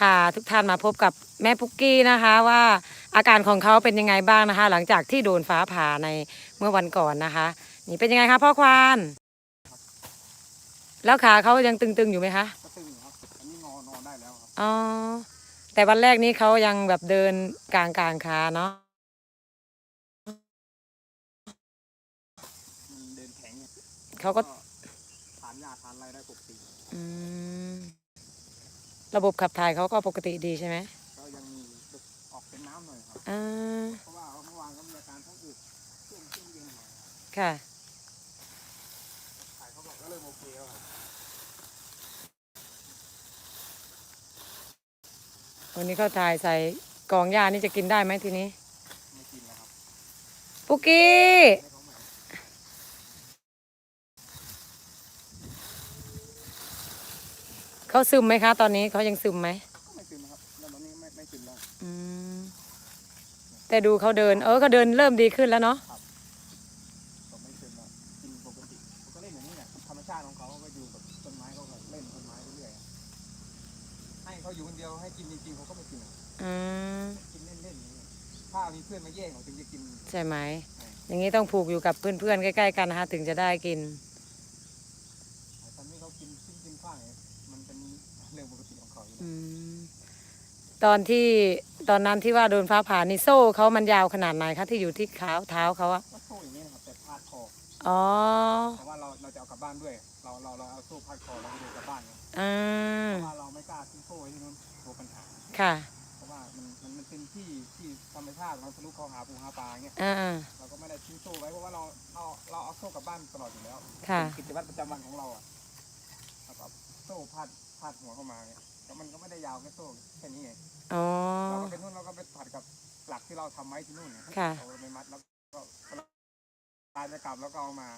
พาทุกท่านมาพบกับแม่ปุกกี้นะคะว่าอาการของเขาเป็นยังไงบ้างนะคะ หลังจากที่โดนฟ้าผ่าในเมื่อวันก่อนนะคะ นี่เป็นยังไงคะพ่อควาน แล้วขาเขายังตึงๆอยู่ไหมคะก็ตึงอยู่ครับอันนี้งอนอนได้แล้วครับอ๋อแต่วันแรกนี้เขายังแบบเดินกลางกลางๆขาเนาะมันเดินแข็งเนี่ยเขาก็ทานยาทานอะไรได้ปกติอืม ระบบขับถ่ายเขาก็ปกติดีใช่ไหมก็ยังมีออกเป็นน้ำหน่อยครับอ่าเพราะว่าเมื่อวานก็มีอาการท้องอืดช่วงช่วงเย็นหน่อยครับค่ะถ่ายเขาบอกก็เริ่มโอเคแล้วครับวันนี้เขาถ่ายใส่กองหญ้านี่จะกินได้ไหมทีนี้ไม่กินแล้วครับปุกกี้ ให้ เขาใหม่เขาซึมไหมคะ ตอนนี้เขายังซึมไหมก็ไม่กินนะครับแล้วตอนนี้ไม่ไม่กินแล้วอืมแต่ดูเขาเดิน เออเขาเดินเริ่มดีขึ้นแล้วเนาะก็ไม่กินแล้วกินปกติเขาก็เล่นอย่างนี้เนี่ยธรรมชาติของเขาเขาก็อยู่กับต้นไม้เขาก็เล่นต้นไม้ไปเรื่อยอะให้เขาอยู่คนเดียวให้กินจริงๆเขาก็ไม่กินอะอืมกินเล่นๆอย่างนี้ถ้ามีเพื่อนมาแย่งเขาถึงจะกิน ใช่ไหมใช่อย่างนี้ต้องผูกอยู่กับเพื่อนๆใกล้ๆกันนะคะถึงจะได้กิน ตอนนี้เขากินชิ้นกินข้างเนี่ยมันเป็นเรื่องปกติของเขาอยู่แล้วอืมตอนที่ตอนนั้นที่ว่าโดนฟ้าผ่านี่โซ่เขามันยาวขนาดไหนคะที่อยู่ที่เท้าเท้าเขาอะก็โซ่อย่างนี้นะครับแต่พาดคออ๋อเพราะว่าเราเราจะเอากลับบ้านด้วย เราเราเราเอาโซ่พาดคอเราไปดูกลับบ้านไงอ่าเพราะว่าเราไม่กล้าทิ้งโซ่ไว้ที่นู้นกลัวปัญหา ค่ะเพราะว่ามันมันมันเป็นที่ที่ธรรมชาติเราทะลุเข้าหาปูหาปลาเงี้ยอ่าเราก็ไม่ได้ทิ้งโซ่ไว้เพราะว่าเราเราเราเอาโซ่กลับบ้านตลอดอยู่แล้วค่ะ เป็นกิจวัตรประจำวันของเราอะเราก็เอาโซ่พาด พาดหัวเข้ามาเงี้ยแต่มันก็ไม่ได้ยาวแค่โซ่แค่นี้ไงอ๋อ เราก็ไปนู่นเราก็ไปผัดกับหลักที่เราทำไว้ที่นู่นเนี่ยค่ะเราไปมัดแล้วก็ตายจะกลับแล้วก็เอามา